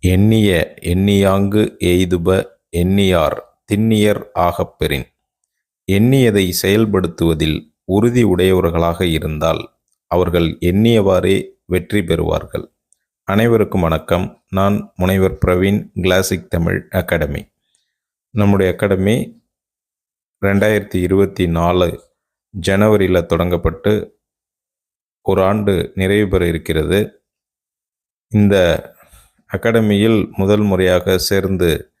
எண்ணிய எண்ணியாங்கு எய்துப எண்ணியார் திண்ணியர் ஆகப் பெறின். எண்ணியதை செயல்படுத்துவதில் உறுதி உடையவர்களாக இருந்தால் அவர்கள் எண்ணியவாறே வெற்றி பெறுவார்கள். அனைவருக்கும் வணக்கம். நான் முனைவர் பிரவீன் கிளாசிக் தமிழ் அகாடமி. நம்முடைய அகாடமி ரெண்டாயிரத்தி இருபத்தி நாலு ஜனவரியில் தொடங்கப்பட்டு ஒரு ஆண்டு நிறைவு பெற இருக்கிறது. இந்த அகாடமியில் முதல் முறையாக சேர்ந்து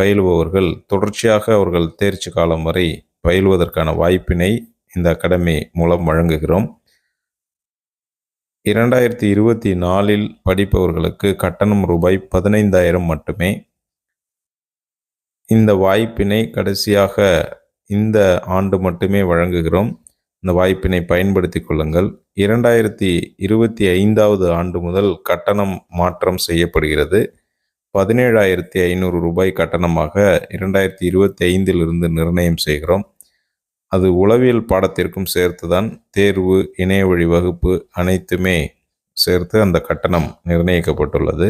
பயிலுபவர்கள் தொடர்ச்சியாக அவர்கள் தேர்ச்சி காலம் வரை பயிலுவதற்கான வாய்ப்பினை இந்த அகாடமி மூலம் வழங்குகிறோம். இரண்டாயிரத்தி இருபத்தி நாலில் படிப்பவர்களுக்கு கட்டணம் ரூபாய் பதினைந்தாயிரம் மட்டுமே. இந்த வாய்ப்பினை கடைசியாக இந்த ஆண்டு மட்டுமே வழங்குகிறோம். இந்த வாய்ப்பினை பயன்படுத்தி கொள்ளுங்கள். இரண்டாயிரத்தி இருபத்தி ஐந்தாவது ஆண்டு முதல் கட்டணம் மாற்றம் செய்யப்படுகிறது. பதினேழாயிரத்தி ஐநூறு ரூபாய் கட்டணமாக இரண்டாயிரத்தி இருபத்தி ஐந்திலிருந்து நிர்ணயம் செய்கிறோம். அது உளவியல் பாடத்திற்கும் சேர்த்து தான் தேர்வு இணைய வழி வகுப்பு அனைத்துமே சேர்த்து அந்த கட்டணம் நிர்ணயிக்கப்பட்டுள்ளது.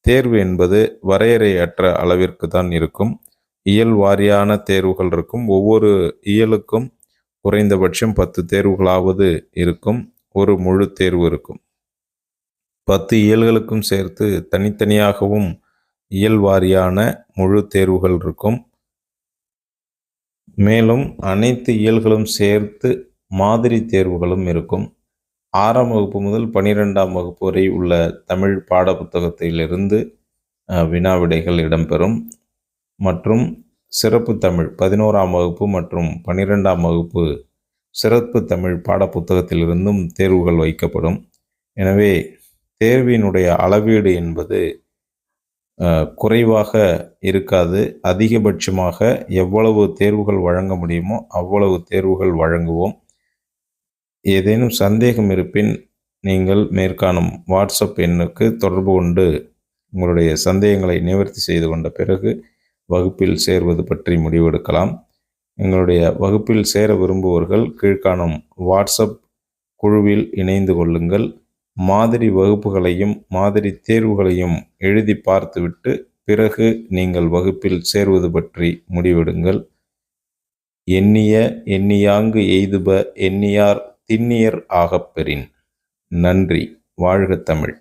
தேர்வு என்பது வரையறையற்ற அளவிற்கு தான் இருக்கும். இயல் வாரியான தேர்வுகள் இருக்கும். ஒவ்வொரு இயலுக்கும் குறைந்தபட்சம் பத்து தேர்வுகளாவது இருக்கும். ஒரு முழு தேர்வு இருக்கும். பத்து இயல்களுக்கும் சேர்த்து தனித்தனியாகவும் இயல் வாரியான முழு தேர்வுகள் இருக்கும். மேலும் அனைத்து இயல்களும் சேர்த்து மாதிரி தேர்வுகளும் இருக்கும். ஆறாம் வகுப்பு முதல் பனிரெண்டாம் வகுப்பு வரை உள்ள தமிழ் பாட புத்தகத்திலிருந்து வினா விடைகள் இடம்பெறும். மற்றும் சிறப்பு தமிழ் பதினோராம் வகுப்பு மற்றும் பன்னிரெண்டாம் வகுப்பு சிறப்பு தமிழ் பாடப்புத்தகத்திலிருந்தும் தேர்வுகள் வைக்கப்படும். எனவே தேர்வினுடைய அளவீடு என்பது குறைவாக இருக்காது. அதிகபட்சமாக எவ்வளவு தேர்வுகள் வழங்க முடியுமோ அவ்வளவு தேர்வுகள் வழங்குவோம். ஏதேனும் சந்தேகம் இருப்பின் நீங்கள் மேற்காணும் வாட்ஸ்அப் எண்ணுக்கு தொடர்பு கொண்டு உங்களுடைய சந்தேகங்களை நிவர்த்தி செய்து கொண்ட பிறகு வகுப்பில் சேர்வது பற்றி முடிவெடுக்கலாம். எங்களுடைய வகுப்பில் சேர விரும்புவர்கள் கீழ்காணும் வாட்ஸ்அப் குழுவில் இணைந்து கொள்ளுங்கள். மாதிரி வகுப்புகளையும் மாதிரி தேர்வுகளையும் எழுதி பார்த்துவிட்டு பிறகு நீங்கள் வகுப்பில் சேர்வது பற்றி முடிவெடுங்கள். எண்ணிய எண்ணியாங்கு எய்துப எண்ணியார் திண்ணியர் ஆகப்பெறின் நன்றி. வாழ்க தமிழ்.